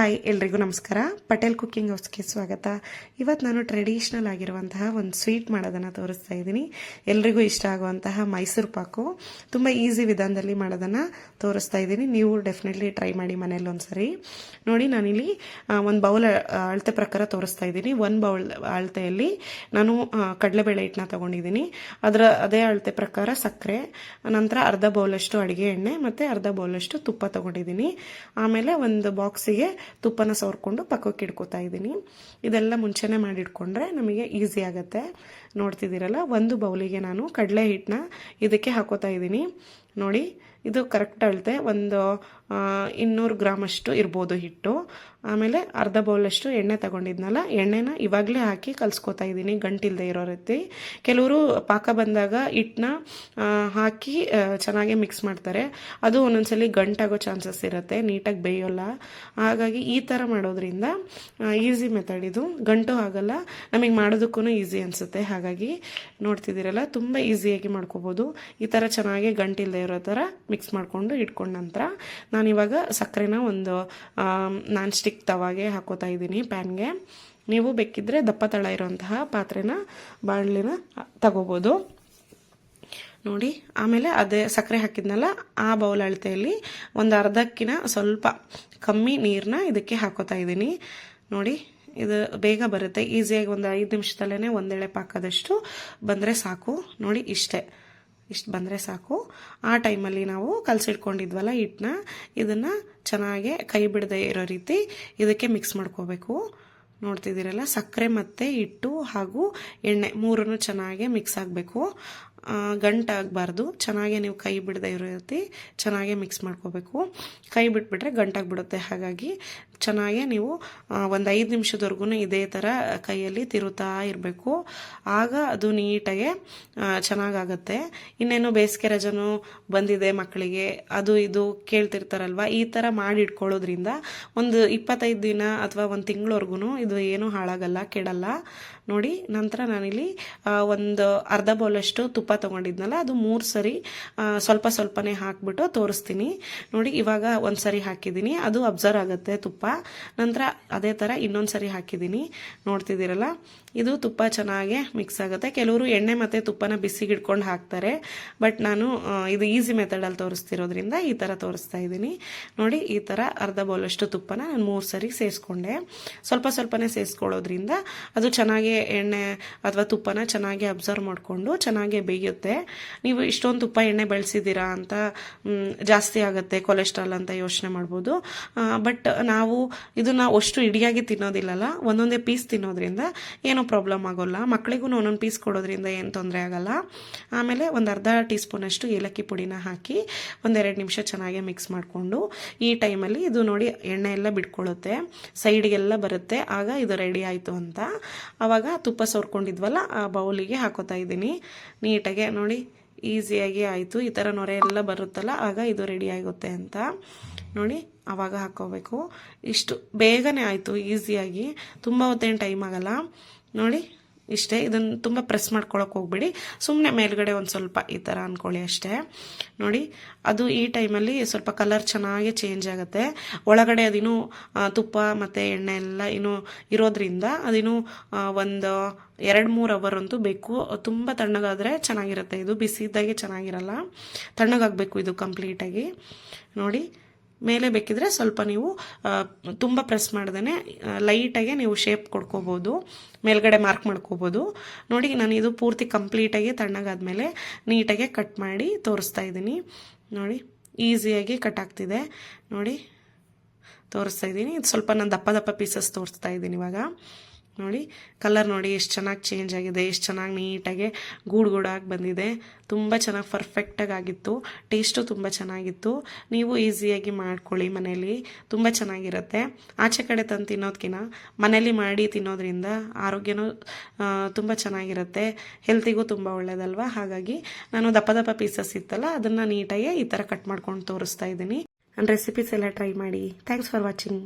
Hi, ಎಲ್ರಿಗೂ ನಮಸ್ಕಾರ. Patel cooking ಹೌಸ್ಗೆ ಸ್ವಾಗತ. ಇವತ್ತು ನಾನು ಟ್ರೆಡಿಷ್ನಲ್ ಆಗಿರುವಂತಹ ಒಂದು ಸ್ವೀಟ್ ಮಾಡೋದನ್ನು ತೋರಿಸ್ತಾ ಇದ್ದೀನಿ. ಎಲ್ರಿಗೂ ಇಷ್ಟ ಆಗುವಂತಹ ಮೈಸೂರು ಪಾಕು. ತುಂಬ ಈಸಿ ವಿಧಾನದಲ್ಲಿ ಮಾಡೋದನ್ನು ತೋರಿಸ್ತಾ ಇದ್ದೀನಿ. ನೀವು ಡೆಫಿನೆಟ್ಲಿ ಟ್ರೈ ಮಾಡಿ ಮನೇಲಿ ಒಂದ್ಸರಿ. ನೋಡಿ, ನಾನಿಲ್ಲಿ ಒಂದು ಬೌಲ್ ಅಳತೆ ಪ್ರಕಾರ ತೋರಿಸ್ತಾ ಇದ್ದೀನಿ. ಒಂದು ಬೌಲ್ ಅಳತೆಯಲ್ಲಿ ನಾನು ಕಡಲೆಬೇಳೆ ಹಿಟ್ಟನ್ನ ತೊಗೊಂಡಿದ್ದೀನಿ. ಅದರ, ಅದೇ ಅಳತೆ ಪ್ರಕಾರ ಸಕ್ಕರೆ, ನಂತರ ಅರ್ಧ ಬೌಲಷ್ಟು ಅಡುಗೆ ಎಣ್ಣೆ ಮತ್ತು ಅರ್ಧ ಬೌಲಷ್ಟು ತುಪ್ಪ ತೊಗೊಂಡಿದ್ದೀನಿ. ಆಮೇಲೆ ಒಂದು ಬಾಕ್ಸಿಗೆ ತುಪ್ಪನ ಸವರ್ಕೊಂಡು ಪಕ್ಕಕ್ಕೆ ಇಟ್ಕೋತಾ ಇದ್ದೀನಿ. ಇದೆಲ್ಲ ಮುಂಚೆನೇ ಮಾಡಿಟ್ಕೊಂಡ್ರೆ ನಮಗೆ ಈಸಿ ಆಗುತ್ತೆ. ನೋಡ್ತಿದ್ದೀರಲ್ಲ, ಒಂದು ಬೌಲಿಗೆ ನಾನು ಕಡಲೆ ಹಿಟ್ಟನ್ನ ಇದಕ್ಕೆ ಹಾಕೋತಾ ಇದ್ದೀನಿ. ನೋಡಿ, ಇದು ಕರೆಕ್ಟ್ ಅಳತೆ. ಒಂದು ಇನ್ನೂರು ಗ್ರಾಮಷ್ಟು ಇರ್ಬೋದು ಹಿಟ್ಟು. ಆಮೇಲೆ ಅರ್ಧ ಬೌಲಷ್ಟು ಎಣ್ಣೆ ತಗೊಂಡಿದ್ನಲ್ಲ, ಎಣ್ಣೆನ ಇವಾಗಲೇ ಹಾಕಿ ಕಲಿಸ್ಕೊತಾ ಇದ್ದೀನಿ, ಗಂಟಿಲ್ದೆ ಇರೋ ರೀತಿ. ಕೆಲವರು ಪಾಕ ಬಂದಾಗ ಹಿಟ್ಟನ್ನ ಹಾಕಿ ಚೆನ್ನಾಗಿ ಮಿಕ್ಸ್ ಮಾಡ್ತಾರೆ. ಅದು ಒಂದೊಂದ್ಸಲಿ ಗಂಟಾಗೋ ಚಾನ್ಸಸ್ ಇರುತ್ತೆ, ನೀಟಾಗಿ ಬೇಯೋಲ್ಲ. ಹಾಗಾಗಿ ಈ ಥರ ಮಾಡೋದ್ರಿಂದ ಈಸಿ ಮೆಥಡ್ ಇದು. ಗಂಟು ಆಗಲ್ಲ, ನಮಗೆ ಮಾಡೋದಕ್ಕೂ ಈಸಿ ಅನಿಸುತ್ತೆ. ಹಾಗಾಗಿ ನೋಡ್ತಿದ್ದೀರಲ್ಲ, ತುಂಬ ಈಸಿಯಾಗಿ ಮಾಡ್ಕೋಬೋದು. ಈ ಥರ ಚೆನ್ನಾಗಿ ಗಂಟಿಲ್ದೆ ಇರೋ ಥರ ಮಿಕ್ಸ್ ಮಾಡಿಕೊಂಡು ಇಟ್ಕೊಂಡ ನಂತರ ನಾನಿವಾಗ ಸಕ್ಕರೆನ ಒಂದು ನಾನ್ ಸ್ಟಿಕ್ ತವಾಗೆ ಹಾಕೋತಾ ಇದ್ದೀನಿ ಪ್ಯಾನ್ಗೆ. ನೀವು ಬೇಕಿದ್ದರೆ ದಪ್ಪ ತಳ ಇರೋಂತಹ ಪಾತ್ರೆನ, ಬಾಣಲಿನ ತಗೋಬೋದು. ನೋಡಿ, ಆಮೇಲೆ ಅದೇ ಸಕ್ಕರೆ ಹಾಕಿದ್ನಲ್ಲ, ಆ ಬೌಲ್ ಅಳತೆಯಲ್ಲಿ ಒಂದು ಅರ್ಧಕ್ಕಿನ ಸ್ವಲ್ಪ ಕಮ್ಮಿ ನೀರನ್ನ ಇದಕ್ಕೆ ಹಾಕೋತಾ ಇದ್ದೀನಿ. ನೋಡಿ, ಇದು ಬೇಗ ಬರುತ್ತೆ. ಈಸಿಯಾಗಿ ಒಂದು ಐದು ನಿಮಿಷದಲ್ಲೇ ಒಂದೆಳೆ ಪಾಕದಷ್ಟು ಬಂದರೆ ಸಾಕು. ನೋಡಿ, ಇಷ್ಟೇ. ಇಷ್ಟು ಬಂದರೆ ಸಾಕು. ಆ ಟೈಮಲ್ಲಿ ನಾವು ಕಲಸಿಟ್ಕೊಂಡಿದ್ವಲ್ಲ ಹಿಟ್ಟನ್ನ, ಇದನ್ನು ಚೆನ್ನಾಗೆ ಕೈ ಬಿಡದೆ ಇರೋ ರೀತಿ ಇದಕ್ಕೆ ಮಿಕ್ಸ್ ಮಾಡ್ಕೋಬೇಕು. ನೋಡ್ತಿದ್ದೀರಲ್ಲ, ಸಕ್ಕರೆ ಮತ್ತು ಹಿಟ್ಟು ಹಾಗೂ ಎಣ್ಣೆ ಮೂರನ್ನು ಚೆನ್ನಾಗೆ ಮಿಕ್ಸ್ ಆಗಬೇಕು. ಗಂಟಾಗಬಾರ್ದು ಚೆನ್ನಾಗೆ ನೀವು ಕೈ ಬಿಡದೆ ಇರೋ ರೀತಿ ಚೆನ್ನಾಗಿ ಮಿಕ್ಸ್ ಮಾಡ್ಕೋಬೇಕು. ಕೈ ಬಿಟ್ಬಿಟ್ರೆ ಗಂಟಾಗ್ಬಿಡುತ್ತೆ ಹಾಗಾಗಿ ಚೆನ್ನಾಗೆ ನೀವು ಒಂದು ಐದು ನಿಮಿಷದವರೆಗೂ ಇದೇ ಥರ ಕೈಯಲ್ಲಿ ತಿರುತ್ತಾ ಇರಬೇಕು. ಆಗ ಅದು ನೀಟಾಗೆ ಚೆನ್ನಾಗಾಗತ್ತೆ. ಇನ್ನೇನು ಬೇಸಿಗೆ ರಜನೂ ಬಂದಿದೆ ಮಕ್ಕಳಿಗೆ. ಅದು ಇದು ಕೇಳ್ತಿರ್ತಾರಲ್ವ? ಈ ಥರ ಮಾಡಿ ಇಟ್ಕೊಳ್ಳೋದ್ರಿಂದ ಒಂದು ಇಪ್ಪತ್ತೈದು ದಿನ ಅಥವಾ ಒಂದು ತಿಂಗಳವರೆಗೂ ಇದು ಏನೂ ಹಾಳಾಗಲ್ಲ, ಕೆಡಲ್ಲ. ನೋಡಿ, ನಂತರ ನಾನಿಲ್ಲಿ ಒಂದು ಅರ್ಧ ಬೌಲಷ್ಟು ತುಪ್ಪ ತೊಗೊಂಡಿದ್ನಲ್ಲ, ಅದು ಮೂರು ಸರಿ ಸ್ವಲ್ಪ ಸ್ವಲ್ಪನೇ ಹಾಕ್ಬಿಟ್ಟು ತೋರಿಸ್ತೀನಿ. ನೋಡಿ, ಇವಾಗ ಒಂದು ಸರಿ ಹಾಕಿದ್ದೀನಿ. ಅದು ಅಬ್ಸರ್ವ್ ಆಗುತ್ತೆ ತುಪ್ಪ. ನಂತರ ಅದೇ ಥರ ಇನ್ನೊಂದು ಸರಿ ಹಾಕಿದ್ದೀನಿ. ನೋಡ್ತಿದ್ದೀರಲ್ಲ? ಇದು ತುಪ್ಪ ಚೆನ್ನಾಗೆ ಮಿಕ್ಸ್ ಆಗುತ್ತೆ. ಕೆಲವರು ಎಣ್ಣೆ ಮತ್ತು ತುಪ್ಪನ ಬಿಸಿಗೆ ಹಾಕ್ತಾರೆ. ಬಟ್ ನಾನು ಇದು ಈಸಿ ಮೆಥಡಲ್ಲಿ ತೋರಿಸ್ತಿರೋದ್ರಿಂದ ಈ ಥರ ತೋರಿಸ್ತಾ ಇದ್ದೀನಿ. ನೋಡಿ, ಈ ಥರ ಅರ್ಧ ಬೌಲಷ್ಟು ತುಪ್ಪನ ನಾನು ಮೂರು ಸರಿ ಸೇರಿಸ್ಕೊಂಡೆ ಸ್ವಲ್ಪ ಸ್ವಲ್ಪನೇ ಸೇರಿಸ್ಕೊಳ್ಳೋದ್ರಿಂದ ಅದು ಚೆನ್ನಾಗಿ ಎಣ್ಣೆ ಅಥವಾ ತುಪ್ಪನ ಚೆನ್ನಾಗಿ ಅಬ್ಸರ್ವ್ ಮಾಡಿಕೊಂಡು ಚೆನ್ನಾಗಿ ಬೇಯುತ್ತೆ ನೀವು ಇಷ್ಟೊಂದು ತುಪ್ಪ ಎಣ್ಣೆ ಬೆಳೆಸಿದ್ದೀರಾ ಅಂತ ಜಾಸ್ತಿ ಆಗುತ್ತೆ ಕೊಲೆಸ್ಟ್ರಾಲ್ ಅಂತ ಯೋಚನೆ ಮಾಡ್ಬೋದು. ಬಟ್ ನಾವು ಇದನ್ನ ಅಷ್ಟು ಇಡಿಯಾಗಿ ತಿನ್ನೋದಿಲ್ಲಲ್ಲ, ಒಂದೊಂದೇ ಪೀಸ್ ತಿನ್ನೋದ್ರಿಂದ ಏನೂ ಪ್ರಾಬ್ಲಮ್ ಆಗೋಲ್ಲ. ಮಕ್ಕಳಿಗೂ ಒಂದೊಂದು ಪೀಸ್ ಕೊಡೋದ್ರಿಂದ ಏನು ತೊಂದರೆ ಆಗಲ್ಲ. ಆಮೇಲೆ ಒಂದು ಅರ್ಧ ಟೀ ಸ್ಪೂನಷ್ಟು ಏಲಕ್ಕಿ ಪುಡಿನ ಹಾಕಿ ಒಂದೆರಡು ನಿಮಿಷ ಚೆನ್ನಾಗಿ ಮಿಕ್ಸ್ ಮಾಡಿಕೊಂಡು, ಈ ಟೈಮಲ್ಲಿ ಇದು ನೋಡಿ ಎಣ್ಣೆ ಎಲ್ಲ ಬಿಟ್ಕೊಳ್ಳುತ್ತೆ. ಸೈಡ್ಗೆಲ್ಲ ಬರುತ್ತೆ. ಆಗ ಇದು ರೆಡಿ ಆಯಿತು ಅಂತ. ಆವಾಗ ತುಪ್ಪ ಸೋರ್ಕೊಂಡಿದ್ವಲ್ಲ ಆ ಬೌಲಿಗೆ ಹಾಕೋತಾ ಇದ್ದೀನಿ. ನೀಟಾಗೆ ನೋಡಿ ಈಸಿಯಾಗಿ ಆಯಿತು. ಈ ಥರ ನೊರೆ ಎಲ್ಲ ಬರುತ್ತಲ್ಲ, ಆಗ ಇದು ರೆಡಿ ಆಗುತ್ತೆ ಅಂತ ನೋಡಿ ಆವಾಗ ಹಾಕ್ಕೋಬೇಕು ಇಷ್ಟು ಬೇಗನೆ ಆಯಿತು, ಈಸಿಯಾಗಿ. ತುಂಬ ಹೊತ್ತೇನು ಟೈಮ್ ಆಗಲ್ಲ. ನೋಡಿ ಇಷ್ಟೇ. ಇದನ್ನು ತುಂಬ ಪ್ರೆಸ್ ಮಾಡ್ಕೊಳಕ್ಕೆ ಹೋಗ್ಬೇಡಿ. ಸುಮ್ಮನೆ ಮೇಲ್ಗಡೆ ಒಂದು ಸ್ವಲ್ಪ ಈ ಥರ ಅಂದ್ಕೊಳ್ಳಿ ಅಷ್ಟೇ. ನೋಡಿ, ಅದು ಈ ಟೈಮಲ್ಲಿ ಸ್ವಲ್ಪ ಕಲರ್ ಚೆನ್ನಾಗಿ ಚೇಂಜ್ ಆಗುತ್ತೆ. ಒಳಗಡೆ ಅದಿನ್ನೂ ತುಪ್ಪ ಮತ್ತು ಎಣ್ಣೆ ಎಲ್ಲ ಇನ್ನೂ ಇರೋದ್ರಿಂದ ಅದಿನ್ನೂ ಒಂದು ಎರಡು ಮೂರು ಅವರ್ ಅಂತೂ ಬೇಕು. ತುಂಬ ತಣ್ಣಗಾದರೆ ಚೆನ್ನಾಗಿರುತ್ತೆ. ಇದು ಬಿಸಿ ಇದ್ದಾಗೆ ಚೆನ್ನಾಗಿರಲ್ಲ. ತಣ್ಣಗಾಗಬೇಕು ಇದು ಕಂಪ್ಲೀಟಾಗಿ ನೋಡಿ ಮೇಲೆ ಬೇಕಿದ್ರೆ ಸ್ವಲ್ಪ ನೀವು ತುಂಬ ಪ್ರೆಸ್ ಮಾಡ್ದೇ ಲೈಟಾಗೆ ನೀವು ಶೇಪ್ ಕೊಡ್ಕೋಬೋದು, ಮೇಲ್ಗಡೆ ಮಾರ್ಕ್ ಮಾಡ್ಕೋಬೋದು. ನೋಡಿ, ನಾನು ಇದು ಪೂರ್ತಿ ಕಂಪ್ಲೀಟಾಗಿ ತಣ್ಣಗಾದ್ಮೇಲೆ ನೀಟಾಗೆ ಕಟ್ ಮಾಡಿ ತೋರಿಸ್ತಾ ಇದ್ದೀನಿ. ನೋಡಿ ಈಸಿಯಾಗಿ ಕಟ್ ಆಗ್ತಿದೆ. ನೋಡಿ, ತೋರಿಸ್ತಾ ಇದ್ದೀನಿ. ಇದು ಸ್ವಲ್ಪ ನಾನು ದಪ್ಪ ದಪ್ಪ ಪೀಸಸ್ ತೋರಿಸ್ತಾ ಇದ್ದೀನಿ ಇವಾಗ. ನೋಡಿ ಕಲರ್ ನೋಡಿ ಎಷ್ಟು ಚೆನ್ನಾಗಿ ಚೇಂಜ್ ಆಗಿದೆ, ಎಷ್ಟು ಚೆನ್ನಾಗಿ ನೀಟಾಗಿ ಗೂಡು ಗೂಡಾಗಿ ಬಂದಿದೆ. ತುಂಬ ಚೆನ್ನಾಗಿ ಪರ್ಫೆಕ್ಟಾಗಿ ಆಗಿತ್ತು. ಟೇಸ್ಟು ತುಂಬ ಚೆನ್ನಾಗಿತ್ತು. ನೀವು ಈಸಿಯಾಗಿ ಮಾಡ್ಕೊಳ್ಳಿ ಮನೇಲಿ. ತುಂಬ ಚೆನ್ನಾಗಿರುತ್ತೆ. ಆಚೆ ಕಡೆ ತಂದು ತಿನ್ನೋದಕ್ಕಿಂತ ಮನೇಲಿ ಮಾಡಿ ತಿನ್ನೋದ್ರಿಂದ ಆರೋಗ್ಯನೂ ತುಂಬ ಚೆನ್ನಾಗಿರುತ್ತೆ. ಹೆಲ್ತಿಗೂ ತುಂಬ ಒಳ್ಳೇದಲ್ವ? ಹಾಗಾಗಿ ನಾನು ದಪ್ಪ ದಪ್ಪ ಪೀಸಸ್ ಇತ್ತಲ್ಲ, ಅದನ್ನು ನೀಟಾಗಿ ಈ ಥರ ಕಟ್ ಮಾಡ್ಕೊಂಡು ತೋರಿಸ್ತಾ ಇದ್ದೀನಿ. ರೆಸಿಪೀಸ್ ಎಲ್ಲ ಟ್ರೈ ಮಾಡಿ. Thanks for watching